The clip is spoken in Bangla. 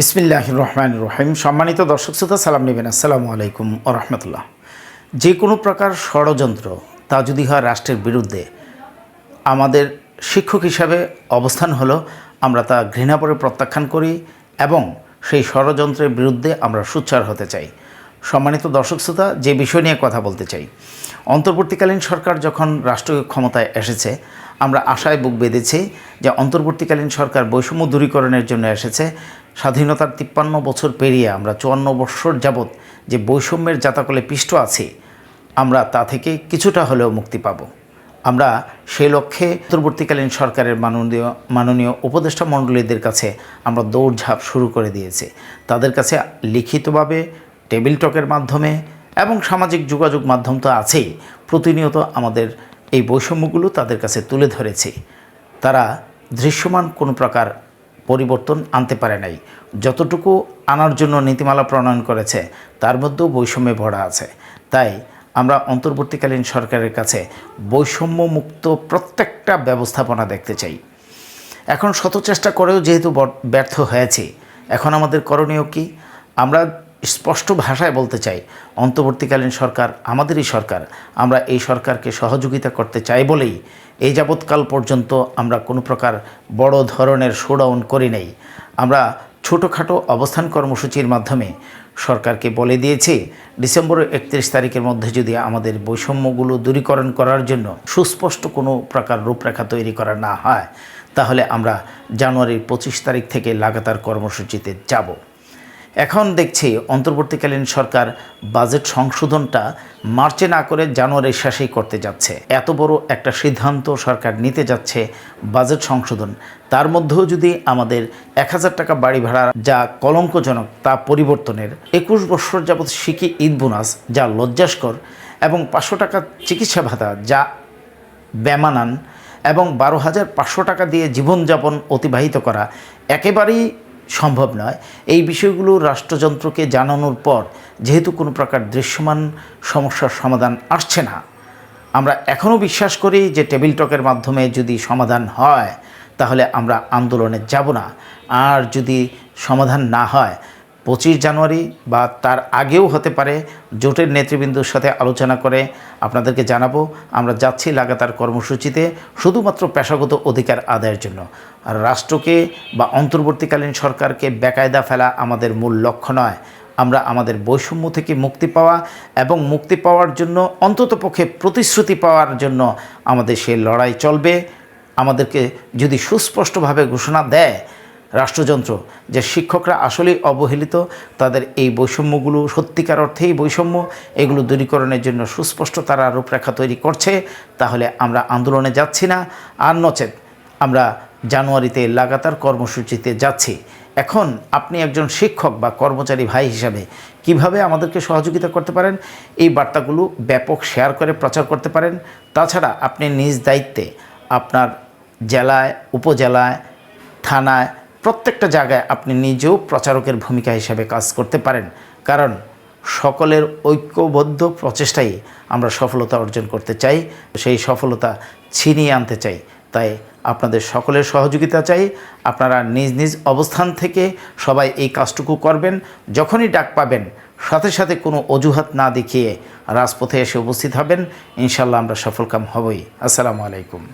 বিসমিল্লাহ রহমান রহিম। সম্মানিত দর্শক শ্রোতা, সালাম নেবেন। আসসালামু আলাইকুম ও রহমতুল্লাহ। যে কোনো প্রকার ষড়যন্ত্র তা যদি হয় রাষ্ট্রের বিরুদ্ধে আমাদের শিক্ষক হিসাবে অবস্থান হলো, আমরা তা ঘৃণা করে প্রত্যাখ্যান করি এবং সেই ষড়যন্ত্রের বিরুদ্ধে আমরা সুচ্চার হতে চাই। সম্মানিত দর্শক শ্রোতা, যে বিষয় নিয়ে কথা বলতে চাই, অন্তর্বর্তীকালীন সরকার যখন রাষ্ট্রীয় ক্ষমতায় এসেছে, আমরা আশায় বুক বেঁধেছি যে অন্তর্বর্তীকালীন সরকার বৈষম্য দূরীকরণের জন্য এসেছে স্বাধীনতার তিপ্পান্ন বছর পেরিয়ে আমরা চুয়ান্ন বৎসর যাবৎ যে বৈষম্যের জাতাকলে পিষ্ট আছি, আমরা তা থেকে কিছুটা হলেও মুক্তি পাব। আমরা সেই লক্ষ্যে অন্তর্বর্তীকালীন সরকারের মাননীয় মাননীয় উপদেষ্টা মণ্ডলীদের কাছে আমরা দৌড়ঝাঁপ শুরু করে দিয়েছি। তাদের কাছে লিখিতভাবে টেবিল টকের মাধ্যমে এবং সামাজিক যোগাযোগ মাধ্যম তো আছেই, প্রতিনিয়ত আমাদের এই বৈষম্যগুলো তাদের কাছে তুলে ধরেছি। তারা দৃশ্যমান কোনো প্রকার পরিবর্তন আনতে পারে নাই। যতটুকু আনার জন্য নীতিমালা প্রণয়ন করেছে, তার মধ্যেও বৈষম্যে ভরা আছে। তাই আমরা অন্তর্বর্তীকালীন সরকারের কাছে বৈষম্য মুক্ত প্রত্যেকটা ব্যবস্থাপনা দেখতে চাই। এখন শত চেষ্টা করেও যেহেতু ব্যর্থ হয়েছি, এখন আমাদের করণীয় কি? আমরা স্পষ্ট ভাষায় বলতে চাই, অন্তর্বর্তীকালীন সরকার আমাদেরই সরকার, আমরা এই সরকারকে সহযোগিতা করতে চাই বলেই এই যাবৎকাল পর্যন্ত আমরা কোনো প্রকার বড় ধরনের শোডাউন করি নাই। আমরা ছোটোখাটো অবস্থান কর্মসূচির মাধ্যমে সরকারকে বলে দিয়েছি, ডিসেম্বরের একত্রিশ তারিখের মধ্যে যদি আমাদের বৈষম্যগুলো দূরীকরণ করার জন্য সুস্পষ্ট কোনো প্রকার রূপরেখা তৈরি করা না হয়, তাহলে আমরা জানুয়ারির পঁচিশ তারিখ থেকে লাগাতার কর্মসূচিতে যাব। এখন দেখছি অন্তর্বর্তীকালীন সরকার বাজেট সংশোধনটা মার্চে না করে জানুয়ারির শেষেই করতে যাচ্ছে। এত বড় একটা সিদ্ধান্ত সরকার নিতে যাচ্ছে বাজেট সংশোধন। তার মধ্যেও যদি আমাদের এক হাজার টাকা বাড়ি ভাড়া যা কলঙ্কজনক তা পরিবর্তনের একুশ বছর যাবৎ শিখি ঈদ বোনাস যা লজ্জাস্কর এবং পাঁচশো টাকা চিকিৎসা ভাতা যা বেমানান এবং বারো হাজার পাঁচশো টাকা দিয়ে জীবনযাপন অতিবাহিত করা একেবারেই সম্ভব নয়। এই বিষয়গুলো রাষ্ট্রযন্ত্রকে জানানোর পর যেহেতু কোনো প্রকার দৃশ্যমান সমস্যার সমাধান আসছে না, আমরা এখনও বিশ্বাস করি যে টেবিল টকের মাধ্যমে যদি সমাধান হয়, তাহলে আমরা আন্দোলনে যাব না। আর যদি সমাধান না হয় পঁচিশ জানুয়ারি বা তার আগেও হতে পারে, জোটের নেতৃবৃন্দর সাথে আলোচনা করে আপনাদেরকে জানাব। আমরা যাচ্ছি লাগাতার কর্মসূচিতে, শুধুমাত্র পেশাগত অধিকার আদায়ের জন্য। আর রাষ্ট্রকে বা অন্তর্বর্তীকালীন সরকারকে বেকায়দা ফেলা আমাদের মূল লক্ষ্য নয়। আমরা আমাদের বৈষম্য থেকে মুক্তি পাওয়া এবং মুক্তি পাওয়ার জন্য অন্ততপক্ষে প্রতিশ্রুতি পাওয়ার জন্য আমাদের সেই লড়াই চলবে। আমাদেরকে যদি সুস্পষ্টভাবে ঘোষণা দেয় রাষ্ট্রযন্ত্র, যে শিক্ষকরা আসলেই অবহেলিত, তাদের এই বৈষম্যগুলো সত্যিকার অর্থেই বৈষম্য, এগুলো দূরীকরণের জন্য সুস্পষ্ট তারা রূপরেখা তৈরি করছে, তাহলে আমরা আন্দোলনে যাচ্ছি না। আর নচেত, আমরা জানুয়ারিতে লাগাতার কর্মসূচিতে যাচ্ছি। এখন আপনি একজন শিক্ষক বা কর্মচারী ভাই হিসাবে কীভাবে আমাদেরকে সহযোগিতা করতে পারেন? এই বার্তাগুলো ব্যাপক শেয়ার করে প্রচার করতে পারেন। তাছাড়া আপনি নিজ দায়িত্বে আপনার জেলায়, উপজেলায়, থানায় প্রত্যেকটা জায়গায় আপনি নিজেও প্রচারকের ভূমিকা হিসাবে কাজ করতে পারেন। কারণ সকলের ঐক্যবদ্ধ প্রচেষ্টাই আমরা সফলতা অর্জন করতে চাই, সেই সফলতা ছিনিয়ে আনতে চাই। তাই আপনাদের সকলের সহযোগিতা চাই। আপনারা নিজ নিজ অবস্থান থেকে সবাই এই কাজটুকু করবেন। যখনই ডাক পাবেন, সাথে সাথে কোনো অজুহাত না দেখিয়ে রাজপথে এসে উপস্থিত হবেন। ইনশাল্লাহ আমরা সফলকাম হবই। আসসালামু আলাইকুম।